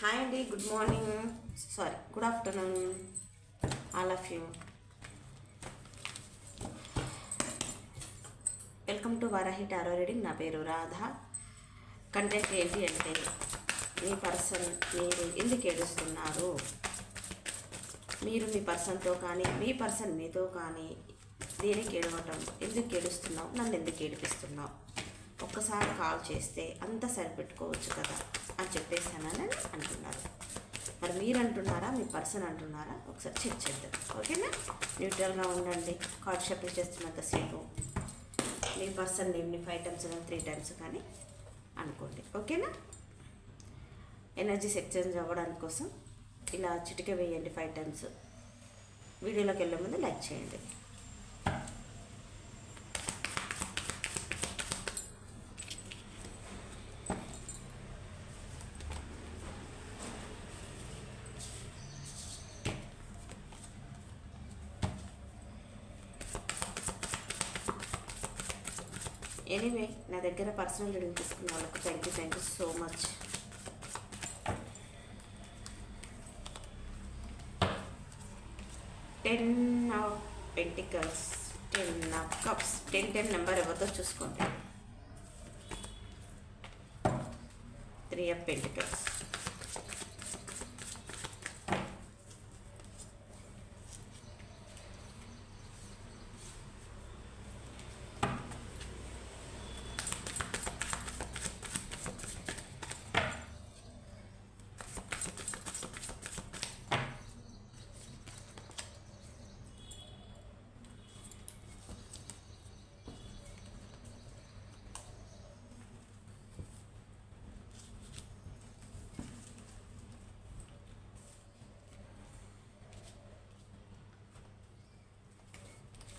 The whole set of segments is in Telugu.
హాయ్ అండి good morning sorry good afternoon all of you welcome to Varahi tarot reading నా పేరు రాధ. కంటెంట్ ఏంటి అంటే మీ పర్సన్ మీరు ఎందుకు ఏడుస్తున్నారు? మీరు మీ పర్సన్తో కానీ మీ పర్సన్ మీతో కానీ దేనికి ఏడవటం? ఎందుకు ఏడుస్తున్నావు? నన్ను ఎందుకు ఏడిపిస్తున్నావు? ఒక్కసారి కాల్ చేస్తే అంత సరిపెట్టుకోవచ్చు కదా. అని చెప్పేసానని అంటున్నారు. మరి మీరు అంటున్నారా మీ పర్సన్ అంటున్నారా? ఒకసారి చెక్ చేద్దాం. ఓకేనా? న్యూట్రల్గా ఉండండి. కార్డ్ షఫిల్ చేస్తున్నంతసేపు మీ పర్సన్ నేమ్ని ఫైవ్ టైమ్స్ కానీ త్రీ టైమ్స్ కానీ అనుకోండి. ఓకేనా? ఎనర్జీస్ ఎక్స్చేంజ్ అవ్వడానికి కోసం ఇలా చిటిక వేయండి ఫైవ్ టైమ్స్ వీడియోలోకి వెళ్ళే ముందు లైక్ చేయండి ఎనీవే నా దగ్గర పర్సనల్ రీడింగ్ తీసుకున్న వాళ్ళకి thank you thank you so much ten of pentacles ten of cups ten ten number ఎవరితో చూసుకోండి. Three of pentacles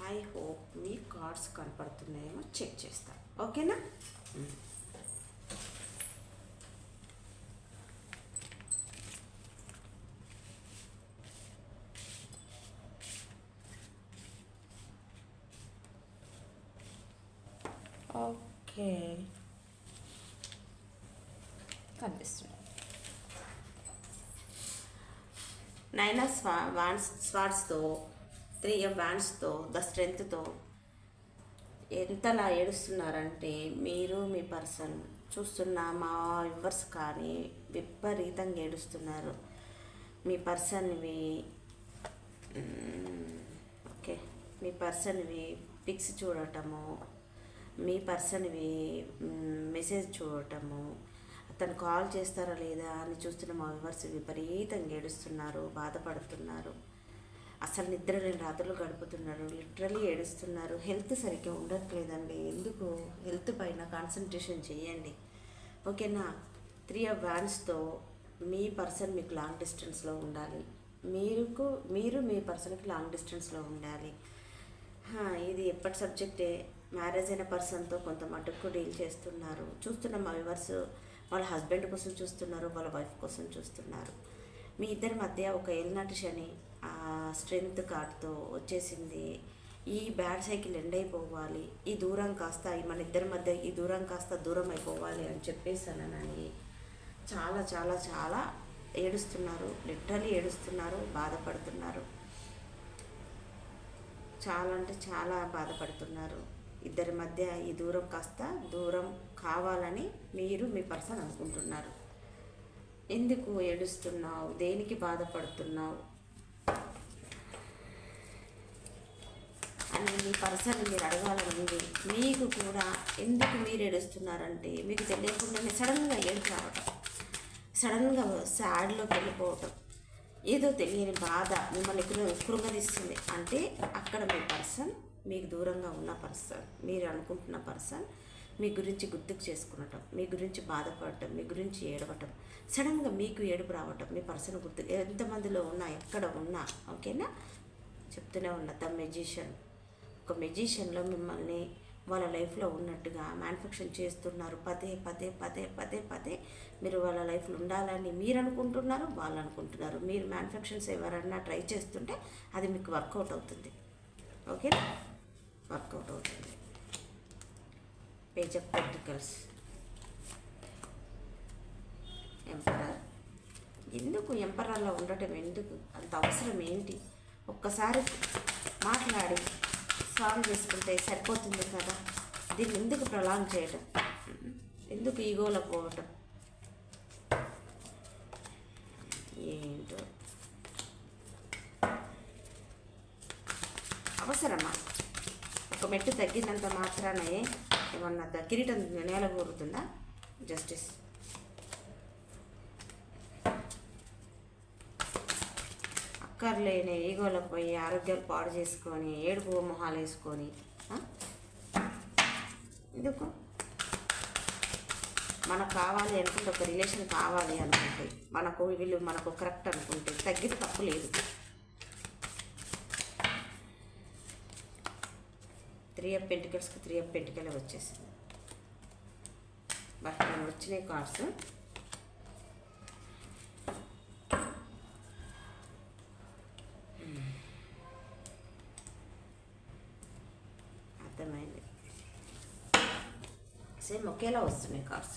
I hope me cards కనపడుతున్నాయేమో చెక్ చేస్తాను ఓకేనా? ఓకే. కనిపిస్తుంది. నైనా స్వా వాన్స్ స్వాట్స్తో త్రీ ఆఫ్ వ్యాన్స్తో ద స్ట్రెంగ్త్తో ఎంతలా ఏడుస్తున్నారంటే మీరు మీ పర్సన్ చూస్తున్న మా వ్యూవర్స్ కానీ విపరీతంగా ఏడుస్తున్నారు. మీ పర్సన్వి ఓకే. మీ పర్సన్వి పిక్స్ చూడటము మీ పర్సన్వి మెసేజ్ చూడటము అతను కాల్ చేస్తారా లేదా అని చూస్తున్న మా వ్యూవర్స్ విపరీతంగా ఏడుస్తున్నారు బాధపడుతున్నారు. అసలు నిద్ర లేని రాత్రులు గడుపుతున్నారు. లిటరలీ ఏడుస్తున్నారు. హెల్త్ సరిగ్గా ఉండట్లేదండి. ఎందుకు? హెల్త్ పైన కాన్సన్ట్రేషన్ చేయండి. ఓకేనా? త్రీ ఆఫ్ వ్యాన్స్తో మీ పర్సన్ మీకు లాంగ్ డిస్టెన్స్లో ఉండాలి. మీరుకు మీరు మీ పర్సన్కి లాంగ్ డిస్టెన్స్లో ఉండాలి. ఇది ఎప్పటి సబ్జెక్టే? మ్యారేజ్ అయిన పర్సన్తో కొంత మటుకు డీల్ చేస్తున్నారు. చూస్తున్న మా వివర్స్ వాళ్ళ హస్బెండ్ కోసం చూస్తున్నారు వాళ్ళ వైఫ్ కోసం చూస్తున్నారు. మీ ఇద్దరి మధ్య ఒక ఏలినాటి శని స్ట్రెంగ్త్ కార్డ్తో వచ్చేసింది. ఈ బ్యాడ్ సైకిల్ ఎండ్ అయిపోవాలి. ఈ దూరం కాస్త మన ఇద్దరి మధ్య ఈ దూరం కాస్త దూరం అయిపోవాలి అని చెప్పేసానని చాలా చాలా చాలా ఏడుస్తున్నారు. లిటరలీ ఏడుస్తున్నారు. బాధపడుతున్నారు. చాలా అంటే చాలా బాధపడుతున్నారు. ఇద్దరి మధ్య ఈ దూరం కాస్త దూరం కావాలని మీరు మీ పర్సన్ అనుకుంటున్నారు. ఎందుకు ఏడుస్తున్నావు? దేనికి బాధపడుతున్నావు? అని మీ పర్సన్ మీరు అడగాలనుంది మీకు కూడా ఎందుకు మీరు ఏడుస్తున్నారంటే మీకు తెలియకుండానే సడన్గా ఏడుపు రావటం సడన్గా సాడ్లోకి వెళ్ళిపోవటం ఏదో తెలియని బాధ మిమ్మల్ని కృంగదీస్తుంది. అంటే అక్కడ మీ పర్సన్ మీకు దూరంగా ఉన్న పర్సన్ మీరు అనుకుంటున్న పర్సన్ మీ గురించి గుర్తుకు చేసుకునటం మీ గురించి బాధపడటం మీ గురించి ఏడవటం సడన్గా మీకు ఏడుపు రావటం మీ పర్సన్ గుర్తు ఎంతమందిలో ఉన్నా ఎక్కడ ఉన్నా ఓకేనా? చెప్తూనే ఉన్నా ద మెజిషియన్. ఒక మెజిషియన్లో మిమ్మల్ని వాళ్ళ లైఫ్లో ఉన్నట్టుగా మ్యానుఫ్యాక్చర్ చేస్తున్నారు. పదే పదే పదే పదే పదే మీరు వాళ్ళ లైఫ్లో ఉండాలని మీరు అనుకుంటున్నారు వాళ్ళు అనుకుంటున్నారు. మీరు మ్యానుఫ్యాక్చర్స్ ఎవరన్నా ట్రై చేస్తుంటే అది మీకు వర్కౌట్ అవుతుంది. ఓకే వర్కౌట్ అవుతుంది. పేజ్ ఆఫ్ పెర్టికల్స్ ఎంపరర్ ఎందుకు ఎంపరర్లో ఉండటం? ఎందుకు? అంత అవసరం ఏంటి? ఒక్కసారి మాట్లాడి. సాల్వ్ చేసుకుంటే సరిపోతుంది కదా? దీన్ని ఎందుకు ప్రలాంగ్ చేయటం? ఎందుకు ఈగోలో పోవటం? ఏంటో? అవసరమా? ఒక మెట్టు తగ్గినంత మాత్రానే ఏమన్నా ద- కిరీటం నేల కోరుతుందా? జస్టిస్ అక్కర్లేని ఈగోలకు పోయి ఆరోగ్యాలు పాడు చేసుకొని ఏడుపు మొహాలు వేసుకొని ఎందుకు? మనకు కావాలి అనుకుంటే ఒక రిలేషన్ కావాలి అనుకుంటే మనకు వీళ్ళు మనకు కరెక్ట్ అనుకుంటే తగ్గితే తప్పు లేదు. త్రీ అప్ పెంటికల్స్కి త్రీ అప్ పెంటికలే వచ్చేసింది. బట్ వచ్చినాయి కార్డ్స్ సేమ్ ఒకేలా వస్తున్నాయి కార్స్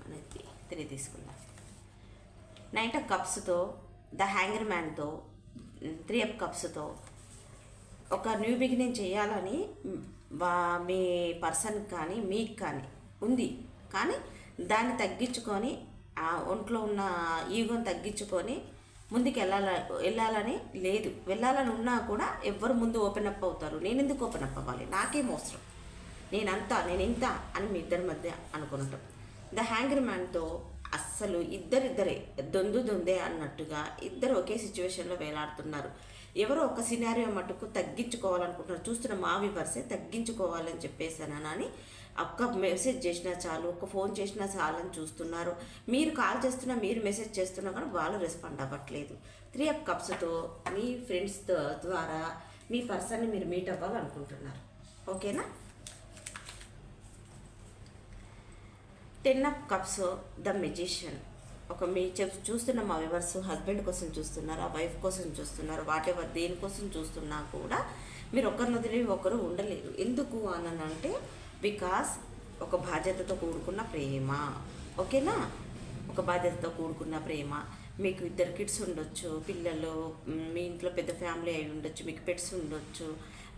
మనకి త్రీ తీసుకుందాం నైట్ ఆఫ్ కప్స్తో ద హ్యాంగర్ మ్యాన్తో త్రీ అప్ కప్స్తో ఒక న్యూ బిగినింగ్ చేయాలని వా మీ పర్సన్ కానీ మీకు కానీ ఉంది కానీ దాన్ని తగ్గించుకొని ఆ ఒంట్లో ఉన్న ఈగోని తగ్గించుకొని ముందుకు వెళ్ళాల వెళ్ళాలని లేదు. వెళ్ళాలని ఉన్నా కూడా ఎవ్వరు ముందు ఓపెన్ అప్ అవుతారు. నేను ఎందుకు ఓపెన్ అప్ అవ్వాలి? నాకేం అవసరం. నేనంతా నేను ఇంత అని మీ ఇద్దరి మధ్య అనుకుంటాం. ద హ్యాంగర్ మ్యాన్తో అస్సలు ఇద్దరిద్దరే దొందు దొందే అన్నట్టుగా ఇద్దరు ఒకే సిచ్యువేషన్లో వేలాడుతున్నారు. ఎవరో ఒక సినారియో మటుకు తగ్గించుకోవాలనుకుంటున్నారు. చూస్తున్న మా వివర్సే తగ్గించుకోవాలని చెప్పేసాను అని ఒక్క మెసేజ్ చేసినా చాలు ఒక్క ఫోన్ చేసినా చాలని చూస్తున్నారు. మీరు కాల్ చేస్తున్నా మీరు మెసేజ్ చేస్తున్నా కానీ వాళ్ళు రెస్పాండ్ అవ్వట్లేదు. త్రీ అప్ కప్స్తో మీ ఫ్రెండ్స్ ద్వారా మీ పర్సన్ని మీరు మీట్ అవ్వాలనుకుంటున్నారు. ఓకేనా ten of cups the magician ఒక మీ చెప్ చూస్తున్న మా వివర్స్ హస్బెండ్ కోసం చూస్తున్నారు ఆ వైఫ్ కోసం చూస్తున్నారు వాటెవర్ దేనికోసం చూస్తున్నా కూడా మీరు ఒకరిని వదిలి ఒకరు ఉండలేరు. ఎందుకు అని అంటే బికాస్ ఒక బాధ్యతతో కూడుకున్న ప్రేమ. ఓకేనా? ఒక బాధ్యతతో కూడుకున్న ప్రేమ. మీకు ఇద్దరు కిడ్స్ ఉండొచ్చు పిల్లలు మీ ఇంట్లో పెద్ద ఫ్యామిలీ అయి ఉండొచ్చు మీకు పెట్స్ ఉండొచ్చు.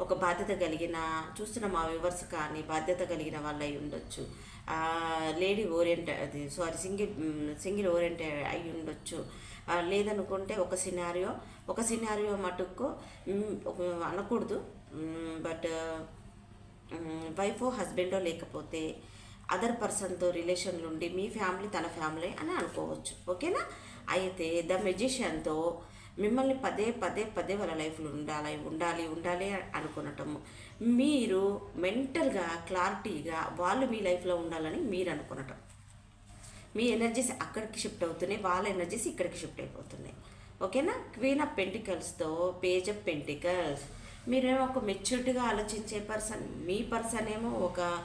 ఒక బాధ్యత కలిగిన చూస్తున్న మా వివర్స్ కానీ బాధ్యత కలిగిన వాళ్ళు అయి ఉండొచ్చు. లేడీ ఓరియంట్ అది సారీ సింగిల్ సింగిల్ ఓరియంట్ అయి ఉండొచ్చు. లేదనుకుంటే ఒక సినారియో ఒక సినారియో మటుకు అనకూడదు. బట్ వైఫో హస్బెండో లేకపోతే అదర్ పర్సన్తో రిలేషన్లు ఉండి మీ ఫ్యామిలీ తన ఫ్యామిలీ అని అనుకోవచ్చు. ఓకేనా? అయితే ద మెజిషియన్తో మిమ్మల్ని పదే పదే పదే వాళ్ళ లైఫ్లో ఉండాలి ఉండాలి ఉండాలి అనుకునటము మీరు మెంటల్గా క్లారిటీగా వాళ్ళు మీ లైఫ్లో ఉండాలని మీరు అనుకునటం. మీ ఎనర్జీస్ అక్కడికి షిఫ్ట్ అవుతున్నాయి వాళ్ళ ఎనర్జీస్ ఇక్కడికి షిఫ్ట్ అయిపోతున్నాయి. ఓకేనా? క్వీన్ ఆఫ్ పెంటికల్స్తో పేజ్ ఆఫ్ పెంటికల్స్. మీరేమో ఒక మెచ్యూరిటీగా ఆలోచించే పర్సన్ మీ పర్సన్ ఏమో ఒక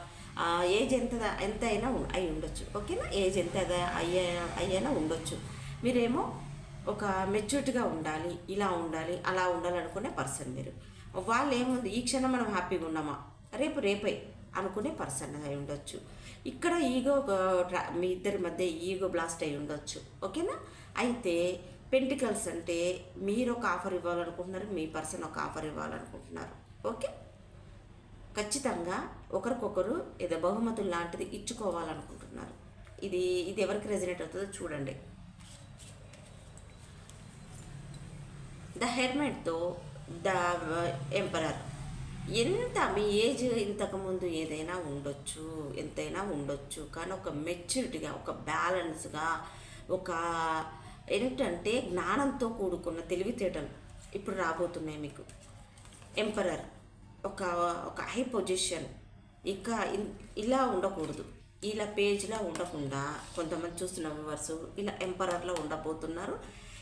ఏజ్ ఎంత ఎంత అయినా అయి ఉండొచ్చు. ఓకేనా? ఏజ్ ఎంత అయ్యా అయ్యైనా ఉండొచ్చు. మీరేమో ఒక మెచ్యూర్డ్గా ఉండాలి ఇలా ఉండాలి అలా ఉండాలి అనుకునే పర్సన్ మీరు. వాళ్ళు ఏముంది ఈ క్షణం మనం హ్యాపీగా ఉన్నామా? రేపు రేపే అనుకునే పర్సన్ అయి ఉండొచ్చు. ఇక్కడ ఈగో ట్రా- మీ ఇద్దరి మధ్య ఈగో బ్లాస్ట్ అయి ఉండొచ్చు. ఓకేనా? అయితే పెంటికల్స్ అంటే మీరు ఒక ఆఫర్ ఇవ్వాలనుకుంటున్నారు మీ పర్సన్ ఒక ఆఫర్ ఇవ్వాలనుకుంటున్నారు. ఓకే? ఖచ్చితంగా ఒకరికొకరు ఏదో బహుమతులు లాంటిది ఇచ్చుకోవాలనుకుంటున్నారు. ఇది ఇది ఎవరికి రెజినేట్ అవుతుందో చూడండి. ద హెర్మెట్తో ద ఎంపరర్. ఎంత మీ ఏజ్ ఇంతకుముందు ఏదైనా ఉండొచ్చు ఎంతైనా ఉండొచ్చు కానీ ఒక మెచ్యూరిటీగా ఒక బ్యాలెన్స్గా ఒక ఏంటంటే జ్ఞానంతో కూడుకున్న తెలివితేటలు ఇప్పుడు రాబోతున్నాయి మీకు. ఎంపరర్ ఒక ఒక హై పొజిషన్ ఇక ఇన్- ఇలా ఉండకూడదు. ఇలా పేజ్లా ఉండకుండా కొంతమంది చూస్తున్న వ్యూవర్స్ ఇలా ఎంపరర్లో ఉండబోతున్నారు.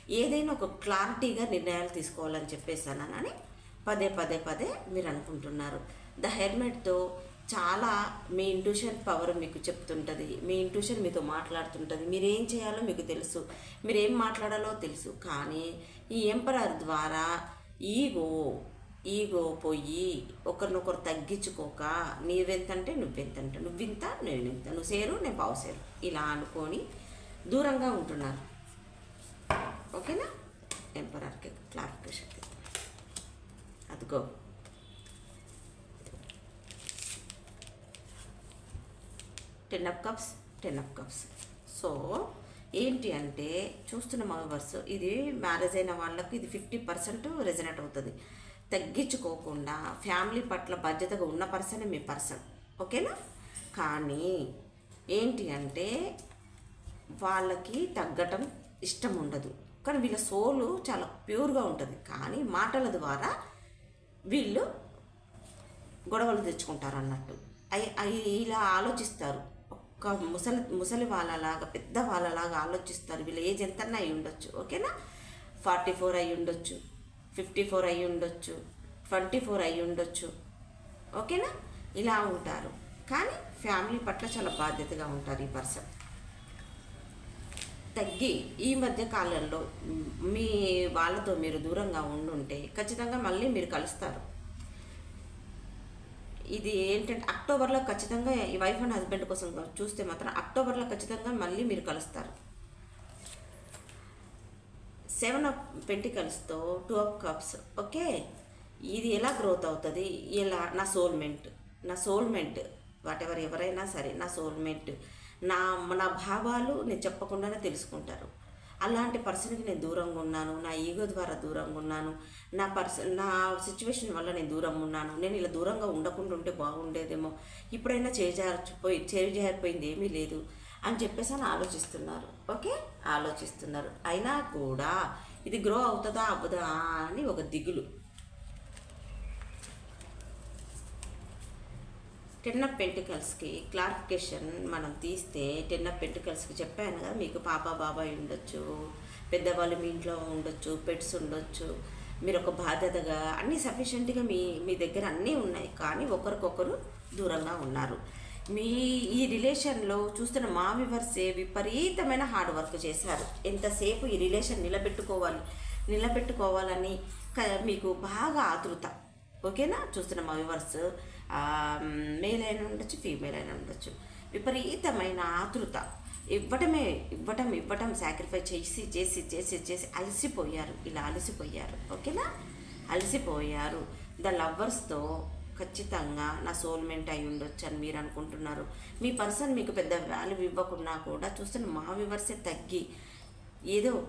ఏదైనా ఒక క్లారిటీగా నిర్ణయాలు తీసుకోవాలని చెప్పేసానని పదే పదే పదే మీరు అనుకుంటున్నారు. ద హెల్మెట్తో చాలా మీ ఇంట్యూషన్ పవర్ మీకు చెప్తుంటుంది. మీ ఇంట్యూషన్ మీతో మాట్లాడుతుంటుంది. మీరు ఏం చేయాలో మీకు తెలుసు. మీరు ఏం మాట్లాడాలో తెలుసు. కానీ ఈ ఎంపరర్ ద్వారా ఈగో ఈగో పోయి ఒకరినొకరు తగ్గించుకోక నీవెంతంటే నువ్వెంతంటే. నువ్వింత నేను ఇంత నువ్వు సేరు నేను పావు సేరు. ఇలా అనుకొని దూరంగా ఉంటున్నారు. ఓకేనా? ఎంపరర్కి క్లారిఫికేషన్ అదిగో. Ten of cups ten of cups so ఏంటి అంటే చూస్తున్న మవర్స్ ఇది మ్యారేజ్ అయిన వాళ్ళకు ఇది ఫిఫ్టీ పర్సెంట్ రెజనేట్ అవుతుంది. తగ్గించుకోకుండా ఫ్యామిలీ పట్ల బాధ్యతగా ఉన్న పర్సనే మీ పర్సన్ ఓకేనా? కానీ ఏంటి అంటే వాళ్ళకి తగ్గటం ఇష్టం ఉండదు. కానీ వీళ్ళ సోలు చాలా ప్యూర్గా ఉంటుంది. కానీ మాటల ద్వారా వీళ్ళు గొడవలు తెచ్చుకుంటారు అన్నట్టు. అవి ఇలా ఆలోచిస్తారు. ఒక ముసలి ముసలి వాళ్ళలాగా పెద్ద వాళ్ళలాగా ఆలోచిస్తారు. వీళ్ళ ఏజ్ ఎంత అయి ఉండొచ్చు ఓకేనా? ఫార్టీ ఫోర్ అయి ఉండొచ్చు ఫిఫ్టీ ఫోర్ అయి ఉండొచ్చు ట్వంటీ ఫోర్ అయి ఉండొచ్చు ఓకేనా? ఇలా ఉంటారు. కానీ ఫ్యామిలీ పట్ల చాలా బాధ్యతగా ఉంటారు ఈ పర్సన్. తగ్గి ఈ మధ్య కాలంలో మీ వాళ్ళతో మీరు దూరంగా ఉండుంటే ఖచ్చితంగా మళ్ళీ మీరు కలుస్తారు. ఇది ఏంటంటే అక్టోబర్లో ఖచ్చితంగా ఈ వైఫ్ అండ్ హస్బెండ్ కోసం చూస్తే మాత్రం అక్టోబర్లో ఖచ్చితంగా మళ్ళీ మీరు కలుస్తారు. సెవెన్ ఆఫ్ పెంటికల్స్తో టూ ఆఫ్ కప్స్ ఓకే? ఇది ఎలా గ్రోత్ అవుతుంది? ఎలా? నా సోల్మెంట్. నా సోల్మెంట్ వాట్ ఎవర్ ఎవరైనా సరే నా సోల్మెంట్. నా నా భావాలు నేను చెప్పకుండానే తెలుసుకుంటారు. అలాంటి పర్సన్కి నేను దూరంగా ఉన్నాను నా ఈగో ద్వారా దూరంగా ఉన్నాను నా పర్సన్ నా సిచ్యువేషన్ వల్ల నేను దూరంగా ఉన్నాను. నేను ఇలా దూరంగా ఉండకుండా ఉంటే బాగుండేదేమో. ఇప్పుడైనా చేజారిపోయి చేజారిపోయింది ఏమీ లేదు అని చెప్పేసి అని ఆలోచిస్తున్నారు. ఓకే? ఆలోచిస్తున్నారు. అయినా కూడా ఇది గ్రో అవుతుందా అవ్వదా అని ఒక దిగులు. టెన్ ఆఫ్ పెంటికల్స్కి క్లారిఫికేషన్ మనం తీస్తే టెన్ ఆఫ్ పెంటికల్స్కి చెప్పాను కదా మీకు పాప బాబాయ్ ఉండొచ్చు పెద్దవాళ్ళు మీ ఇంట్లో ఉండొచ్చు పెట్స్ ఉండొచ్చు మీరు ఒక బాధ్యతగా అన్నీ సఫిషియెంట్గా మీ మీ దగ్గర అన్నీ ఉన్నాయి కానీ ఒకరికొకరు దూరంగా ఉన్నారు. మీ ఈ రిలేషన్లో చూస్తున్న మా వివర్సే విపరీతమైన హార్డ్ వర్క్ చేశారు. ఎంతసేపు ఈ రిలేషన్ నిలబెట్టుకోవాలి నిలబెట్టుకోవాలని క- మీకు బాగా ఆతృత. ఓకేనా? చూస్తున్న మా వివర్స్ మేల్ అయినా ఉండొచ్చు ఫీమేల్ అయినా ఉండొచ్చు. విపరీతమైన ఆతృత. ఇవ్వటమే ఇవ్వటం ఇవ్వటం సాక్రిఫై చేసి చేసి చేసి చేసి అలసిపోయారు. ఇలా అలసిపోయారు. ఓకేనా? అలసిపోయారు. ద లవ్వర్స్తో ఖచ్చితంగా నా సోల్మెంట్ అయి ఉండొచ్చు అని మీరు అనుకుంటున్నారు. మీ పర్సన్ మీకు పెద్ద వాల్యూ ఇవ్వకున్నా కూడా చూస్తున్న మా వివర్సే తగ్గి ఏదో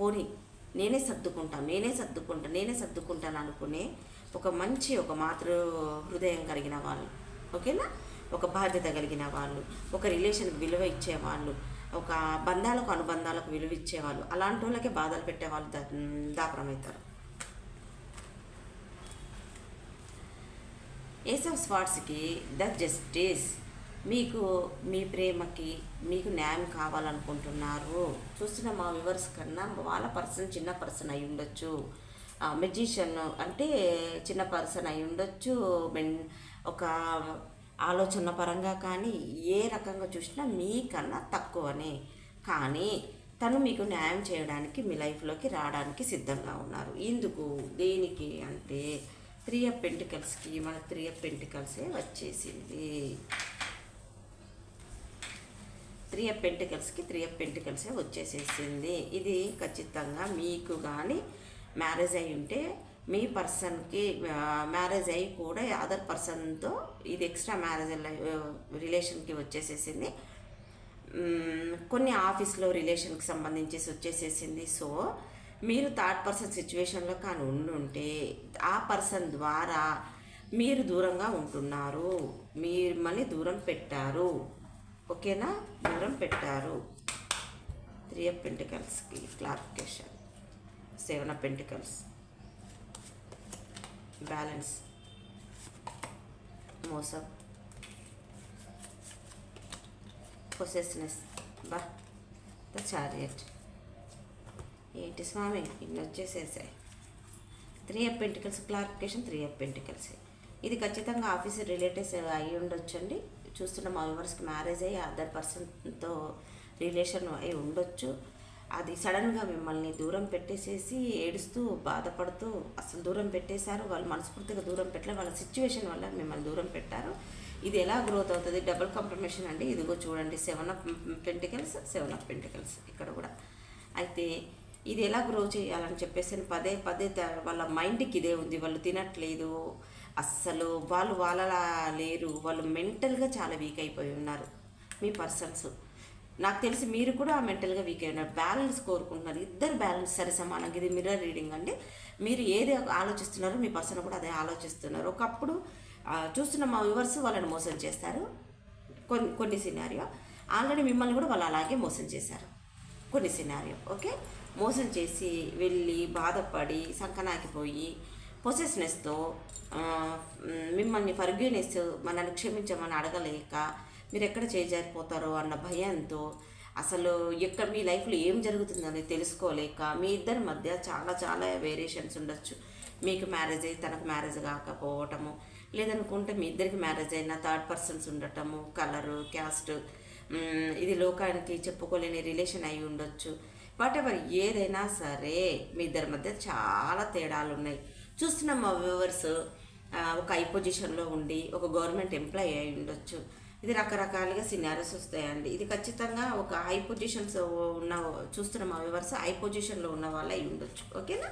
పోనీ నేనే సర్దుకుంటాను నేనే సర్దుకుంటాను నేనే సర్దుకుంటాను అనుకునే ఒక మంచి ఒక మాతృ హృదయం కలిగిన వాళ్ళు. ఓకేనా ఒక బాధ్యత కలిగిన వాళ్ళు. ఒక రిలేషన్కి విలువ ఇచ్చేవాళ్ళు ఒక బంధాలకు అనుబంధాలకు విలువ ఇచ్చేవాళ్ళు అలాంటి వాళ్ళకే బాధలు పెట్టేవాళ్ళు దా దాపరమవుతారు ఏస్ ఆఫ్ స్వాట్స్కి ద జస్టిస్. మీకు మీ ప్రేమకి మీకు న్యాయం కావాలనుకుంటున్నారు. చూస్తున్న మా వివర్స్ కన్నా వాళ్ళ పర్సన్ చిన్న పర్సన్ అయి ఉండొచ్చు మెజిషియన్ అంటే చిన్న పర్సన్ అయి ఉండొచ్చు మెన్ ఒక ఆలోచన పరంగా కానీ ఏ రకంగా చూసినా మీకన్నా తక్కువనే. కానీ తను మీకు న్యాయం చేయడానికి మీ లైఫ్లోకి రావడానికి సిద్ధంగా ఉన్నారు. ఎందుకు దేనికి అంటే త్రీ ఆఫ్ పెంటికల్స్కి మన త్రీ ఆఫ్ పెంటికల్సే వచ్చేసింది. త్రీ ఆఫ్ పెంటికల్స్కి త్రీ ఆఫ్ పెంటికల్సే వచ్చేసేసింది. ఇది ఖచ్చితంగా మీకు కానీ మ్యారేజ్ అయి ఉంటే మీ పర్సన్కి మ్యారేజ్ అయ్యి కూడా అదర్ పర్సన్తో ఇది ఎక్స్ట్రా మ్యారేజ్ రిలేషన్కి వచ్చేసేసింది. కొన్ని ఆఫీస్లో రిలేషన్కి సంబంధించేసి వచ్చేసేసింది. సో మీరు థర్డ్ పర్సన్ సిచ్యువేషన్లో కానీ ఉండుంటే ఆ పర్సన్ ద్వారా మీరు దూరంగా ఉంటున్నారు. మీరు మళ్ళీ దూరం పెట్టారు. ఓకేనా? దూరం పెట్టారు. Three of పెంటికల్స్కి clarification seven of pentacles balance మోసం పొసెస్నెస్ బా ద చారియట్ ఏంటి స్వామి ఇన్ని వచ్చేసేసాయి three of pentacles clarification three of pentacles ఇది ఖచ్చితంగా ఆఫీస్ రిలేటివ్స్ అయి ఉండొచ్చండి. చూస్తున్న మా వివర్స్కి మ్యారేజ్ అయ్యి అదర్ పర్సన్తో రిలేషన్ అయి ఉండొచ్చు. అది సడన్గా మిమ్మల్ని దూరం పెట్టేసేసి ఏడుస్తూ బాధపడుతూ అసలు దూరం పెట్టేశారు. వాళ్ళు మనస్ఫూర్తిగా దూరం పెట్టలే. వాళ్ళ సిచ్యువేషన్ వల్ల మిమ్మల్ని దూరం పెట్టారు. ఇది ఎలా గ్రోత్ అవుతుంది? డబుల్ కాంప్రమేషన్ అండి. ఇదిగో చూడండి. Seven of pentacles seven of pentacles ఇక్కడ కూడా. అయితే ఇది ఎలా గ్రో చేయాలని చెప్పేసి పదే పదే వాళ్ళ మైండ్కి ఇదే ఉంది. వాళ్ళు తినట్లేదు. అస్సలు వాళ్ళు వాళ్ళలా లేరు. వాళ్ళు మెంటల్గా చాలా వీక్ అయిపోయి ఉన్నారు. మీ పర్సన్స్ నాకు తెలిసి మీరు కూడా మెంటల్గా వీక్ అయినారు బ్యాలెన్స్ కోరుకుంటున్నారు. ఇద్దరు బ్యాలెన్స్ సరి సమానంగా ఇది మిర్రర్ రీడింగ్ అండి. మీరు ఏది ఆలోచిస్తున్నారో మీ పర్సన్ కూడా అదే ఆలోచిస్తున్నారు. ఒకప్పుడు చూస్తున్న మా వ్యూవర్స్ వాళ్ళని మోసం చేస్తారు. కొన్ని కొన్ని సినారియో ఆల్రెడీ మిమ్మల్ని కూడా వాళ్ళు అలాగే మోసం చేశారు. కొన్ని సినారియో ఓకే మోసం చేసి వెళ్ళి బాధపడి సంకనాకిపోయి పొసెస్నెస్తో మిమ్మల్ని ఫర్గ్యూనెస్ మనల్ని క్షమించమని అడగలేక మీరు ఎక్కడ చేజారిపోతారో అన్న భయంతో అసలు ఎక్కడ మీ లైఫ్లో ఏం జరుగుతుందని తెలుసుకోలేక మీ ఇద్దరి మధ్య చాలా చాలా వేరియేషన్స్ ఉండొచ్చు. మీకు మ్యారేజ్ అయ్యి తనకు మ్యారేజ్ కాకపోవటము లేదనుకుంటే మీ ఇద్దరికి మ్యారేజ్ అయిన థర్డ్ పర్సన్స్ ఉండటము కలరు క్యాస్ట్ ఇది లోకానికి చెప్పుకోలేని రిలేషన్ అయి ఉండొచ్చు. వాట్ ఎవర్ ఏదైనా సరే మీ ఇద్దరి మధ్య చాలా తేడాలు ఉన్నాయి. చూస్తున్న మా వ్యూవర్స్ ఒక ఐ పొజిషన్లో ఉండి ఒక గవర్నమెంట్ ఎంప్లాయీ అయి ఉండొచ్చు. ఇది రకరకాలుగా సినారీస్ వస్తాయండి. ఇది ఖచ్చితంగా ఒక హై పొజిషన్స్ ఉన్న చూస్తున్న మా వివర్స్ హై పొజిషన్లో ఉన్న వాళ్ళు అయి ఉండొచ్చు. ఓకేనా?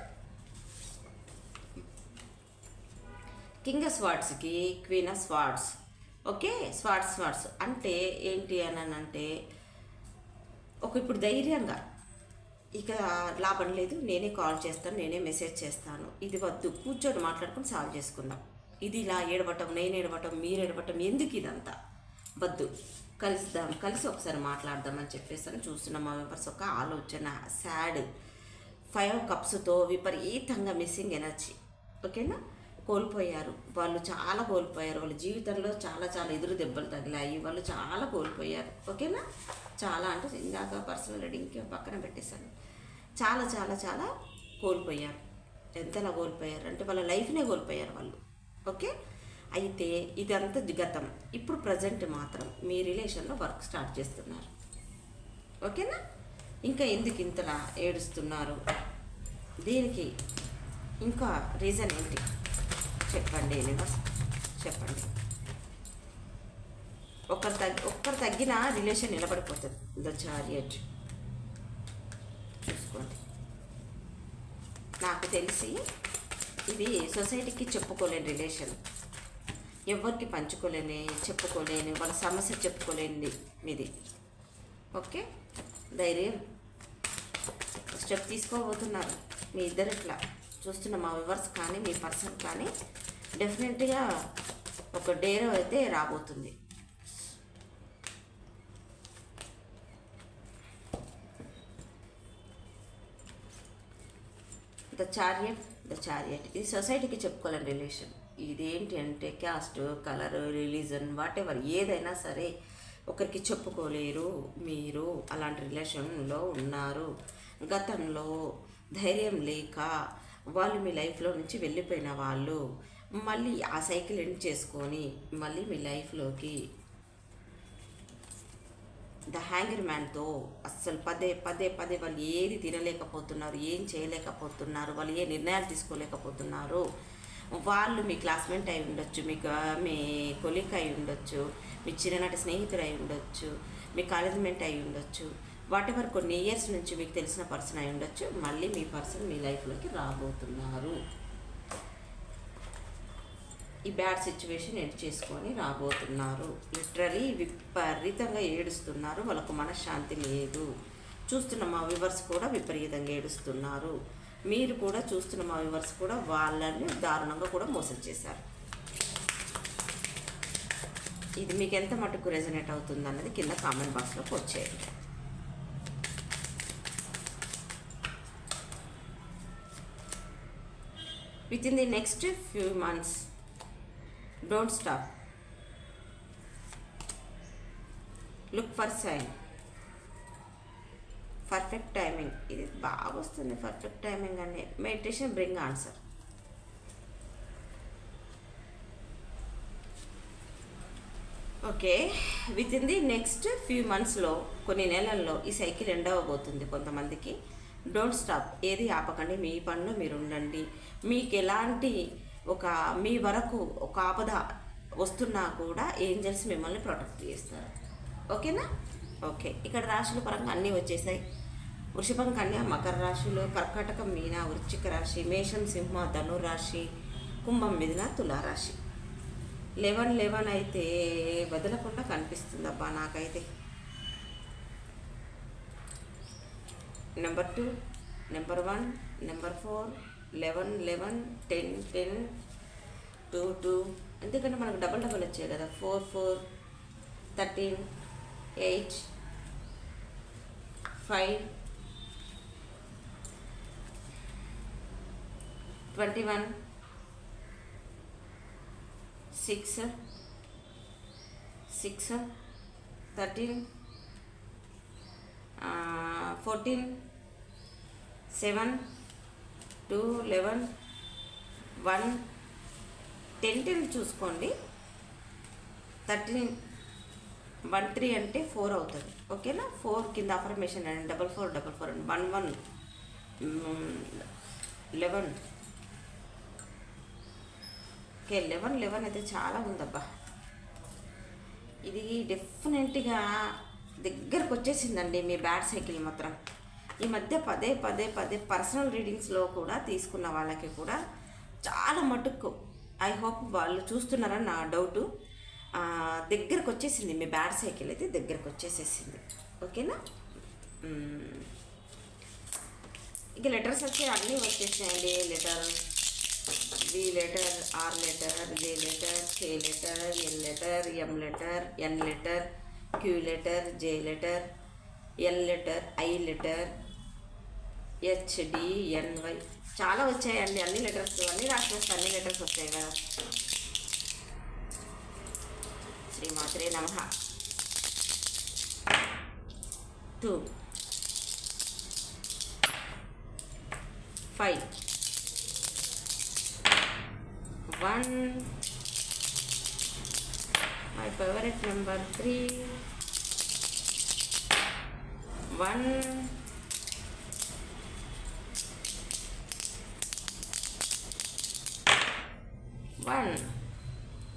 King స్వార్డ్స్కి queen of swords okay? Swords swords అంటే ఏంటి అని అంటే ఒక ఇప్పుడు ధైర్యంగా ఇక లాభం లేదు నేనే కాల్ చేస్తాను నేనే మెసేజ్ చేస్తాను. ఇది వద్దు. కూర్చొని మాట్లాడుకొని సాల్వ్ చేసుకుందాం. ఇది ఇలా ఏడవటం నేను ఏడవటం మీరు ఏడవటం ఎందుకు ఇదంతా? వద్దు. కలుద్దాం. కలిసి ఒకసారి మాట్లాడదామని చెప్పేసి అని చూస్తున్నాం మా మెంబర్స్ ఒక ఆలోచన సాడ్. ఫైవ్ కప్స్తో విపరీతంగా మిస్సింగ్ ఎనర్జీ. ఓకేనా? కోల్పోయారు. వాళ్ళు చాలా కోల్పోయారు. వాళ్ళ జీవితంలో చాలా చాలా ఎదురు దెబ్బలు తగిలాయి. వాళ్ళు చాలా కోల్పోయారు. ఓకేనా? చాలా అంటే ఇందాక పర్సనల్ రీడింగ్కి పక్కన పెట్టేశాను. చాలా చాలా చాలా కోల్పోయారు. ఎంతలా కోల్పోయారు? అంటే వాళ్ళ లైఫ్నే కోల్పోయారు వాళ్ళు. ఓకే? అయితే ఇదంతా గతం ఇప్పుడు ప్రజెంట్ మాత్రం మీ రిలేషన్లో వర్క్ స్టార్ట్ చేస్తున్నారు. ఓకేనా? ఇంకా ఎందుకు ఇంతలా ఏడుస్తున్నారు? దీనికి ఇంకా రీజన్ ఏంటి? చెప్పండి యూనివర్స్. చెప్పండి. ఒకరు తగ్గి ఒక్కరు తగ్గిన రిలేషన్ నిలబడిపోతుంది. The chariot. చూసుకోండి. నాకు తెలిసి ఇది సొసైటీకి చెప్పుకోలేని రిలేషన్. ఎవరికి పంచుకోలేని చెప్పుకోలేని వాళ్ళ సమస్య చెప్పుకోలేనిది మీది. ఓకే? ధైర్యం. స్టెప్ తీసుకోబోతున్నారు. మీ ఇద్దరు ఇట్లా చూస్తున్న మా వివర్స్ కానీ మీ పర్సన్ కానీ డెఫినెట్గా ఒక డేరో అయితే రాబోతుంది. The chariot the chariot. ఇది సొసైటీకి చెప్పుకోలేని రిలేషన్. ఇదేంటి అంటే caste colour religion whatever ఏదైనా సరే ఒకరికి చెప్పుకోలేరు మీరు అలాంటి రిలేషన్లో ఉన్నారు. గతంలో ధైర్యం లేక వాళ్ళు మీ లైఫ్లో నుంచి వెళ్ళిపోయిన వాళ్ళు మళ్ళీ ఆ సైకిల్ ఎండ్ చేసుకొని మళ్ళీ మీ లైఫ్లోకి ద హ్యాంగర్ మ్యాన్తో అస్సలు పదే పదే పదే వాళ్ళు ఏది తినలేకపోతున్నారు ఏం చేయలేకపోతున్నారు వాళ్ళు ఏ నిర్ణయాలు తీసుకోలేకపోతున్నారు వాళ్ళు మీ క్లాస్మేట్ అయి ఉండొచ్చు మీకు మీ కొలీగ్ అయి ఉండొచ్చు మీ చిన్ననాటి స్నేహితుడు అయి ఉండొచ్చు మీ కాలేజ్ మేట్ అయి ఉండొచ్చు వాటెవర్ కొన్ని ఇయర్స్ నుంచి మీకు తెలిసిన పర్సన్ అయి ఉండొచ్చు మళ్ళీ మీ పర్సన్ మీ లైఫ్లోకి రాబోతున్నారు. ఈ బ్యాడ్ సిచ్యువేషన్ ఎండ్ చేసుకొని రాబోతున్నారు. లిటరలీ విపరీతంగా ఏడుస్తున్నారు. వాళ్ళకు మనశ్శాంతి లేదు. చూస్తున్న మా వివర్స్ కూడా విపరీతంగా ఏడుస్తున్నారు. మీరు కూడా చూస్తున్న మా వివర్స్ కూడా వాళ్ళని దారుణంగా కూడా మోసం చేశారు. ఇది మీకు ఎంత మటుకు రెజనేట్ అవుతుంది అన్నది కింద కామెంట్ బాక్స్లో పోస్ట్ చేయండి. Within the next few months don't stop look for sign perfect timing ఇది బాగా వస్తుంది. పర్ఫెక్ట్ టైమింగ్ అని meditation bring answer okay within the next few మంత్స్లో కొన్ని నెలల్లో ఈ సైకిల్ ఎండ్ అవ్వబోతుంది కొంతమందికి. డోంట్ స్టాప్ ఏది ఆపకండి. మీ పనిలో మీరు ఉండండి. మీకు ఎలాంటి ఒక మీ వరకు ఒక ఆపద వస్తున్నా కూడా ఏంజల్స్ మిమ్మల్ని ప్రొటెక్ట్ చేస్తారు. ఓకేనా ఓకే ఇక్కడ రాశుల పరంగా అన్నీ వచ్చేసాయి. వృషభం కన్యా మకర రాశిలో కర్కాటకం మీన వృశ్చిక రాశి మేషం సింహ ధనురాశి కుంభం మిథున తులారాశి లెవెన్ లెవెన్ అయితే వదలకుండా కనిపిస్తుంది అబ్బా నాకైతే. Number two number one number four eleven eleven ten ten two two. ఎందుకంటే మనకు డబల్ డబల్ వచ్చాయి కదా. Four four thirteen eight five twenty one six six thirteen fourteen seven two eleven one ten ten చూసుకోండి. థర్టీన్ వన్ త్రీ అంటే ఫోర్ అవుతుంది. ఓకేనా? ఫోర్ కింద అఫర్మేషన్ అండి డబల్ ఫోర్ డబల్ ఫోర్ అండి one one eleven okay eleven eleven అయితే చాలా ఉందబ్బా. ఇది డెఫినెట్గా దగ్గరకు వచ్చేసిందండి మీ బ్యాడ్ సైకిల్ మాత్రం. ఈ మధ్య పదే పదే పదే పర్సనల్ రీడింగ్స్లో కూడా తీసుకున్న వాళ్ళకి కూడా చాలా మటుకు ఐ హోప్ వాళ్ళు చూస్తున్నారని నా డౌటు. దగ్గరకు వచ్చేసింది మీ బ్యాడ్ సైకిల్ అయితే దగ్గరకు వచ్చేసేసింది. ఓకేనా? ఇంకా ఇక లెటర్స్ వచ్చి అన్నీ వచ్చేసాయండి letter B letter R letter J letter K letter L letter M letter N letter Q letter J letter L letter I letter H D N Y. చాలా వచ్చాయండి అన్ని లెటర్స్. అన్ని రాసినట్టు అన్ని లెటర్స్ వచ్చాయి కదా. శ్రీమాత్రే నమ. Two. Five. One my favourite number three one one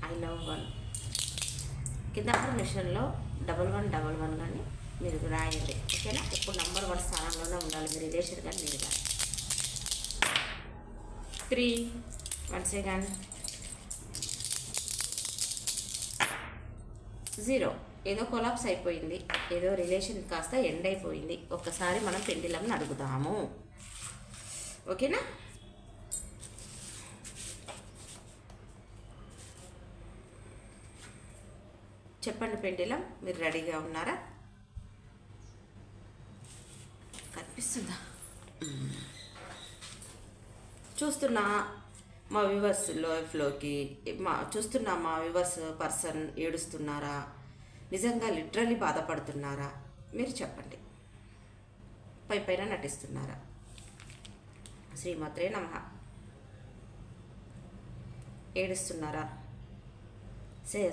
I love one కింద మిషన్లో డబల్ వన్ డబల్ వన్ కానీ మీరు రాయండి. ఓకేనా? ఇప్పుడు నంబర్ వన్ స్థానంలోనే ఉండాలి. మీ రిలేషన్ కానీ మీరు కానీ త్రీ వన్సే సెకండ్ జీరో. ఏదో కొలాప్స్ అయిపోయింది. ఏదో రిలేషన్ కాస్త ఎండ్ అయిపోయింది. ఒక్కసారి మనం పెండిలంని అడుగుదాము. ఓకేనా? చెప్పండి పెండిలం మీరు రెడీగా ఉన్నారా? కనిపిస్తుందా? చూస్తున్నా. మా వ్యూవర్స్ లైఫ్లోకి మా చూస్తున్న మా వ్యూవర్స్ పర్సన్ ఏడుస్తున్నారా? నిజంగా లిటరలీ బాధపడుతున్నారా? మీరు చెప్పండి. పై పైన నటిస్తున్నారా? శ్రీమాత్రే నమ. ఏడుస్తున్నారా? Say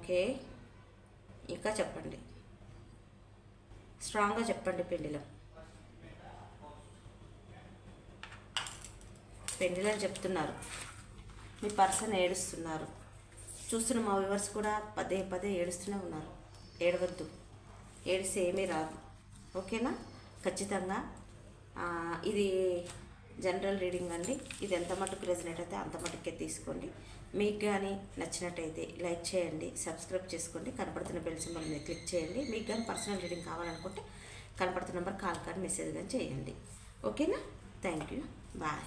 okay. ఇంకా చెప్పండి. స్ట్రాంగ్గా చెప్పండి పెండిలం. పెండిలం చెప్తున్నారు. మీ పర్సన్ ఏడుస్తున్నారు. చూస్తున్న మా వ్యూవర్స్ కూడా పదే పదే ఏడుస్తూనే ఉన్నారు. ఏడవద్దు. ఏడిస్తే ఏమీ రాదు. ఓకేనా? ఖచ్చితంగా. ఇది జనరల్ రీడింగ్ అండి. ఇది ఎంత మటుకు రెజినేట్ అయితే అంత మటుకే తీసుకోండి. మీకు కానీ నచ్చినట్టయితే లైక్ చేయండి సబ్స్క్రైబ్ చేసుకోండి కనపడుతున్న బెల్ సింబల్ మీద క్లిక్ చేయండి. మీకు కానీ పర్సనల్ రీడింగ్ కావాలనుకుంటే కనపడుతున్న నెంబర్ కాల్ కానీ మెసేజ్ కానీ చేయండి. ఓకేనా? Thank you bye.